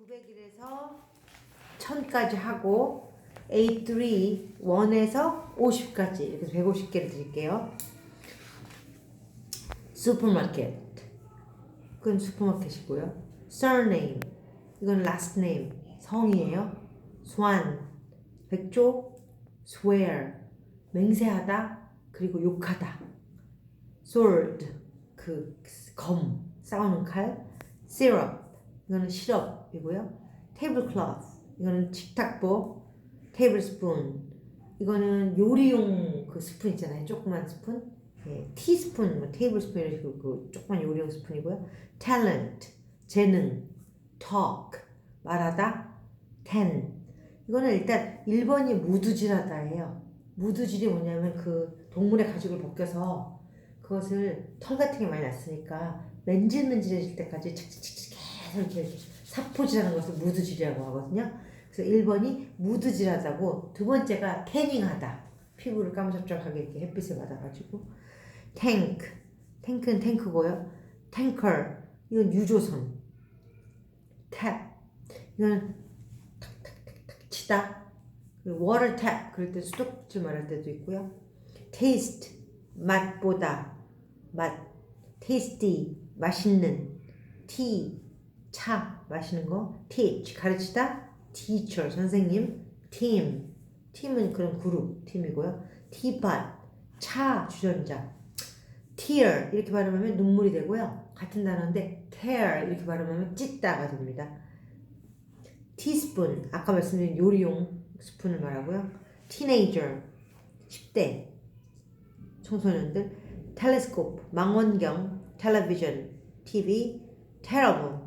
900일에서 1000까지 하고 A3 1에서 50까지 이렇게 150개를 드릴게요. 슈퍼마켓. 그건 슈퍼마켓이고요. surname. 이건 last name. 성이에요. swan. 백조. Swear. 맹세하다. 그리고 욕하다. Sword 그 검. 싸우는 칼. Syrup 이거는 시럽이고요. tablecloth 이거는 식탁보 tablespoon 이거는 요리용 그 스푼 있잖아요. 조그만 스푼 예, 티스푼, 뭐 테이블 스푼 이런 식으로 그 조그만 요리용 스푼이고요. talent 재능 talk 말하다 ten 이거는 일단 1번이 무두질하다예요. 무두질이 뭐냐면 그 동물의 가죽을 벗겨서 그것을 털 같은 게 많이 났으니까 맨질맨질해질 때까지 착착착착 이렇게, 사포질하는 것을 무두질이라고 하거든요. 그래서 1번이 무두질하다고 두 번째가 태닝하다. 피부를 까무잡잡하게 이렇게 햇빛을 받아가지고. 탱크. 탱크는 탱크고요. 탱커. 이건 유조선. 탭. 이건 탁탁탁탁 치다. 그리고 워터 탭. 그럴 때 수도꼭지 말할 때도 있고요. 테이스트. 맛보다 맛. 테이스티. 맛있는. 티 차 마시는 거 teach 가르치다 teacher 선생님 팀 팀은 그런 그룹 팀이고요. 티팟 차 주전자 tear 이렇게 발음하면 눈물이 되고요. 같은 단어인데 tear 이렇게 발음하면 찢다가 됩니다. 티스푼 아까 말씀드린 요리용 스푼을 말하고요. teenager 10대 청소년들 텔레스코프 망원경 텔레비전 TV terrible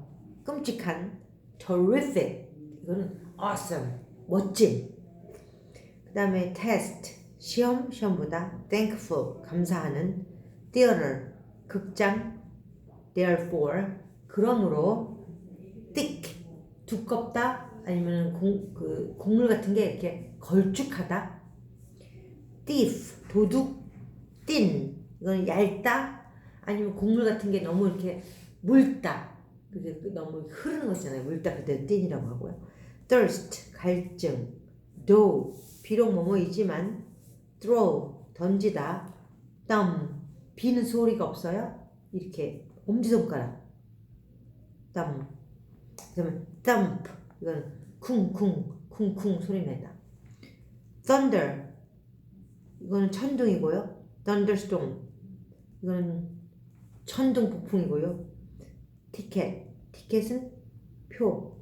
끔찍한 terrific. 이거는 awesome. 멋짐 그 다음에 test 시험 시험보다 thankful 감사하는 theater 극장. therefore 그러므로 thick 두껍다? 아니면 공, 그 곡물 같은 게 이렇게 걸쭉하다? thief 도둑. thin 이건 얇다? 아니면 곡물 같은 게 너무 이렇게 묽다 그게 너무 흐르는 거 있잖아요. 묽다 그때 thin이라고 하고요. thirst 갈증 though 비록 뭐뭐이지만 throw 던지다 thumb 비는 소리가 없어요. 이렇게 엄지손가락 thumb. 그다음에 thump 이거는 쿵쿵 쿵쿵 소리 내다. thunder 이거는 천둥이고요. thunderstorm 이거는 천둥 폭풍이고요 티켓 티켓은 표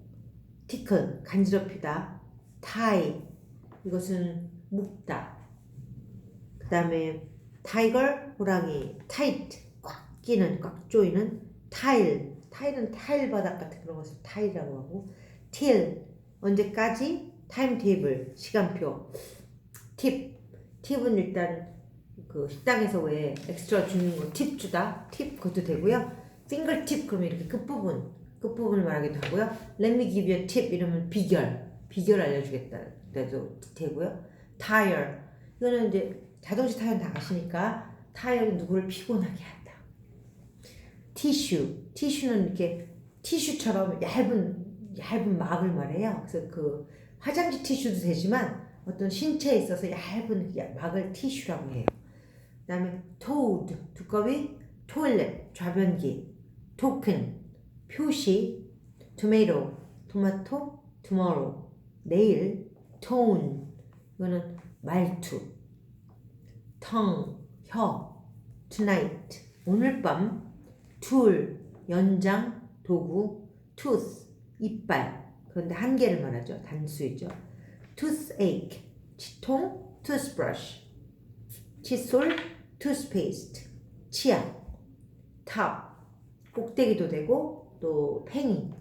티클 간지럽히다 타이 이것은 묶다. 그 다음에 타이거 호랑이 타이트 꽉 끼는 꽉 조이는 타일. 타일은 타일 바닥 같은 그런 것을 타일이라고 하고 틸 언제까지? 타임 테이블 시간표. 팁. 팁은 일단 그 식당에서 왜 엑스트라 주는 거 팁 주다? 팁 그것도 되고요 팁 그러면 이렇게 끝부분 끝부분을 말하기도 하고요. Let me give you a tip 이러면 비결 비결 알려주겠다 그래도 되고요. 타이어 이거는 이제 자동차 타이어는 다 아시니까 타이어는 누구를 피곤하게 한다. 티슈 티슈는 이렇게 티슈처럼 얇은 얇은 막을 말해요. 그래서 그 화장지 티슈도 되지만 어떤 신체에 있어서 얇은 막을 티슈라고 해요. 그 다음에 toad. 두꺼비? toilet. 좌변기 token 표시 tomato 토마토 tomorrow 내일 tone 이거는 말투 tongue 혀 tonight 오늘 밤 tool 연장 도구 tooth 이빨 그런데 한 개를 말하죠 단수이죠 toothache 치통 toothbrush 칫솔 toothpaste 치약 top 꼭대기도 되고 또 팽이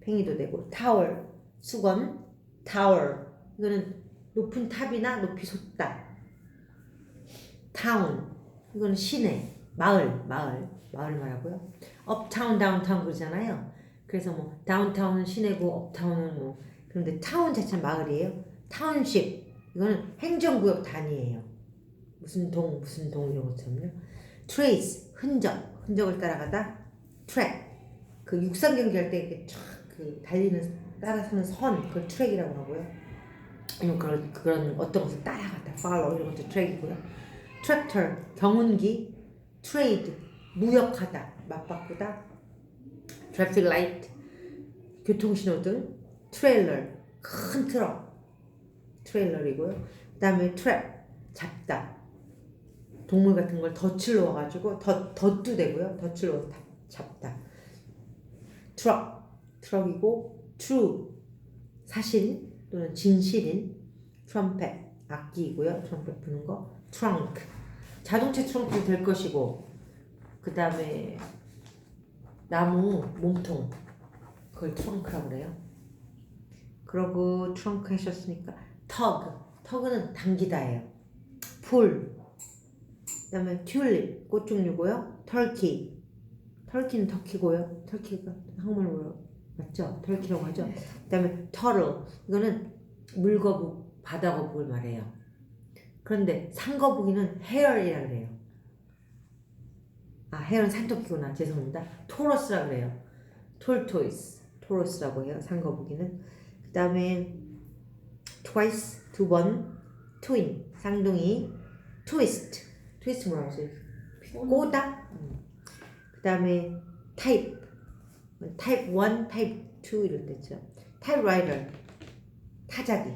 팽이도 되고 타월 수건 타월. 이거는 높은 탑이나 높이 솟다. 타운. 이거는 시내 마을 마을 마을 말하고요. 업타운 다운타운 그러잖아요. 그래서 뭐 다운타운은 시내고 업타운은 뭐 그런데 타운 자체는 마을이에요. 타운십. 이거는 행정구역 단위예요. 무슨 동 무슨 동 이런 것처럼요. trace 흔적. 흔적을 따라가다 트랙 그 육상 경기 할 때 이렇게 촥그 달리는 따라서는 선 그걸 트랙이라고 하고요. 아니면 그런 그런 어떤 것을 따라가다 follow 이런 것도 트랙이고요. 트랙터 경운기, 트레이드 무역하다 맞바꾸다, 트래픽 라이트 교통신호등, 트레일러 큰 트럭 트레일러이고요. 그다음에 트랩 잡다 동물 같은 걸 덫을 넣어가지고 덫 덫도 되고요. 덫을 넣어 잡다. 트럭 트럭이고 true 사실 또는 진실인 트럼펫 악기이고요. 트럼펫 부는 거 트렁크 자동차 트렁크도 될 것이고 그 다음에 나무 몸통 그걸 트렁크라고 그래요. 그러고 트렁크 하셨으니까 터그 터그는 당기다예요. 풀 그 다음에 튤립 꽃 종류고요. 터키 터키는 터키고요. 터키가 한국말로 맞죠? 터키라고 하죠. 그다음에 터tle 이거는 물거북 바다거북을 말해요. 그런데 산거북이는 헤어이라 그래요. 아 헤어는 산토끼구나 죄송합니다. 토러스라 그래요. 톨토이스 토러스라고 해요. 산거북이는 그다음에 twice 두 번, twin 쌍둥이, twist 트위스트 뭐라고 하세요? 꼬다. 음. 그다음에 type 타입 1, 타입 2 이런 데죠. 타입 라이더 타자기.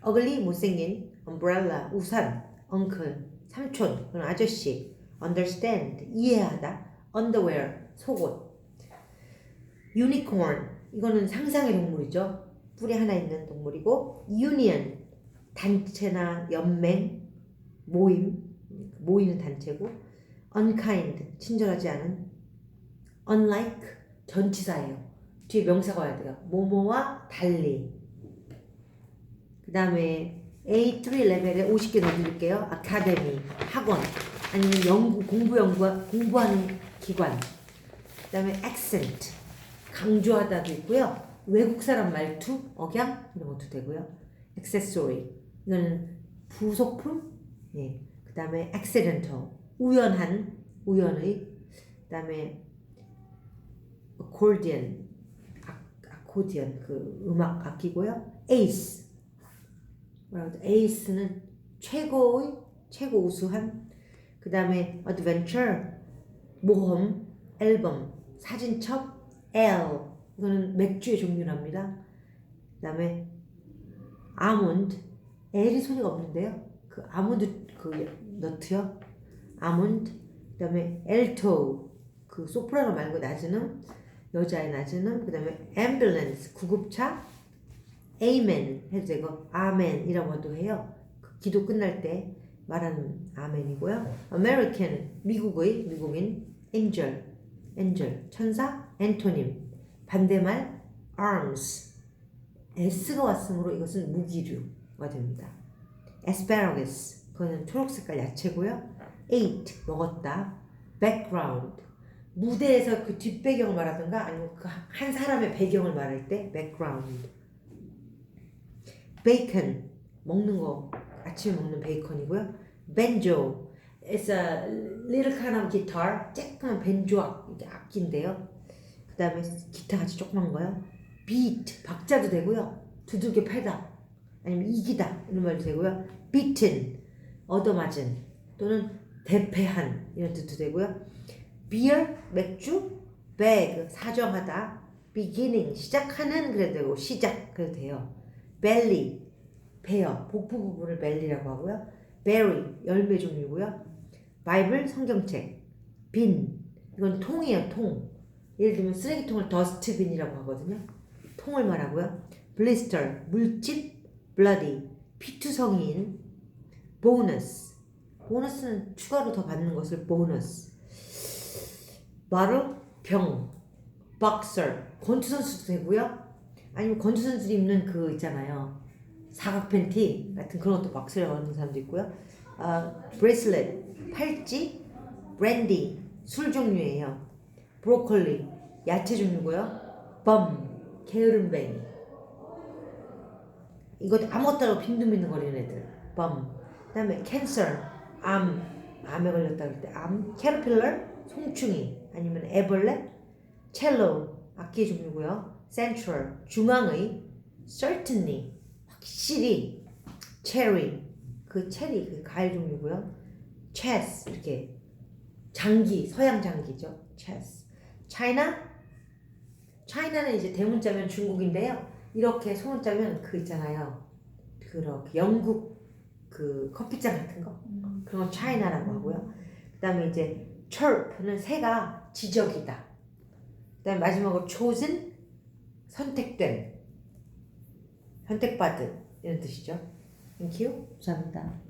어글리 못생긴 umbrella 우산 uncle 삼촌 그런 아저씨 understand 이해하다 underwear 속옷 유니콘 이거는 상상의 동물이죠. 뿔이 하나 있는 동물이고 union 단체나 연맹 모임 모이는 단체고 unkind 친절하지 않은 unlike 전치사예요. 뒤에 명사가 와야 돼요. 뭐뭐와 달리. 그 다음에 A3 레벨에 50개 넣어드릴게요. 아카데미, 학원, 아니면 연구, 공부 연구, 공부하는 기관. 그 다음에 accent, 강조하다도 있고요. 외국 사람 말투, 억양 이런 것도 되고요. accessory, 이거는 부속품. 예. 그 다음에 accidental, 우연한, 우연의. 그 다음에 아, 아코디언 그 음악 악기고요. ace, 뭐라고 ace는 최고의 최고 우수한. 그 다음에 adventure, 모험, 앨범, 사진첩, L 이거는 맥주의 종류랍니다. 그 다음에 아몬드, L이 소리가 없는데요. 그 아몬드 그 너트요. 아몬드. 그 다음에 엘토, 그 소프라노 말고 낮은 음, 여자의 낮은 음. 그 다음에 앰뷸런스, 구급차. 에이멘 해도 되고 아멘이라고도 해요. 그 기도 끝날 때 말하는 아멘이고요. 아메리칸 미국의 미국인 엔젤 엔젤 천사 엔토님 반대말 arms s가 왔으므로 이것은 무기류가 됩니다. asparagus 그거는 초록색깔 야채고요. ate 먹었다. background 무대에서 그 뒷배경을 말하든가 아니면 그 한 사람의 배경을 말할 때 background 베이컨 먹는 거 아침에 먹는 베이컨이고요. banjo it's a little kind of guitar 쬐끄만 벤조 악기인데요. 그 다음에 기타 같이 조그만 거요. beat 박자도 되고요. 두들겨 패다 아니면 이기다 이런 말도 되고요. beaten 얻어맞은 또는 대패한 이런 뜻도 되고요. beer 맥주 bag 사정하다 beginning 시작하는 그래도 되고 시작 그래도 돼요. belly 배요 복부 부분을 belly라고 하고요. berry 열매 종류고요. 바이블 성경책 빈 이건 통이에요 통 예를 들면 쓰레기통을 더스트빈이라고 하거든요. 통을 말하고요. blister 물집 bloody 피투성이인 보너스 보너스는 추가로 더 받는 것을 보너스 바로 병 박서 권투 선수도 되고요. 아니면 권투 선수들이 입는 그 있잖아요. 사각 팬티 같은 그런 것도 박스라고 하는 사람도 있고요. 아, 브레슬렛, 팔찌, 브랜디, 술 종류예요. 브로콜리, 야채 종류고요. 범, 게으름뱅이. 이것도 아무것도 빈둥빈둥 거리는 애들. 범. 그 다음에 캔서, 암, 암에 걸렸다 그럴 때 암, 캐러필러, 송충이, 아니면 애벌레, 첼로, 악기 종류고요. central 중앙의 certainly 확실히 cherry 그 체리 그 과일 종류고요. chess 이렇게 장기 서양 장기죠. chess. China China는 이제 대문자면 중국인데요. 이렇게 소문자면 그 있잖아요. 그렇게 영국 그 커피잔 같은 거 그런 건 China라고 하고요. 그다음에 이제 chirp는 새가 지적이다. 그다음에 마지막으로 chosen 선택된 선택받은 이런 뜻이죠. Thank you. 감사합니다.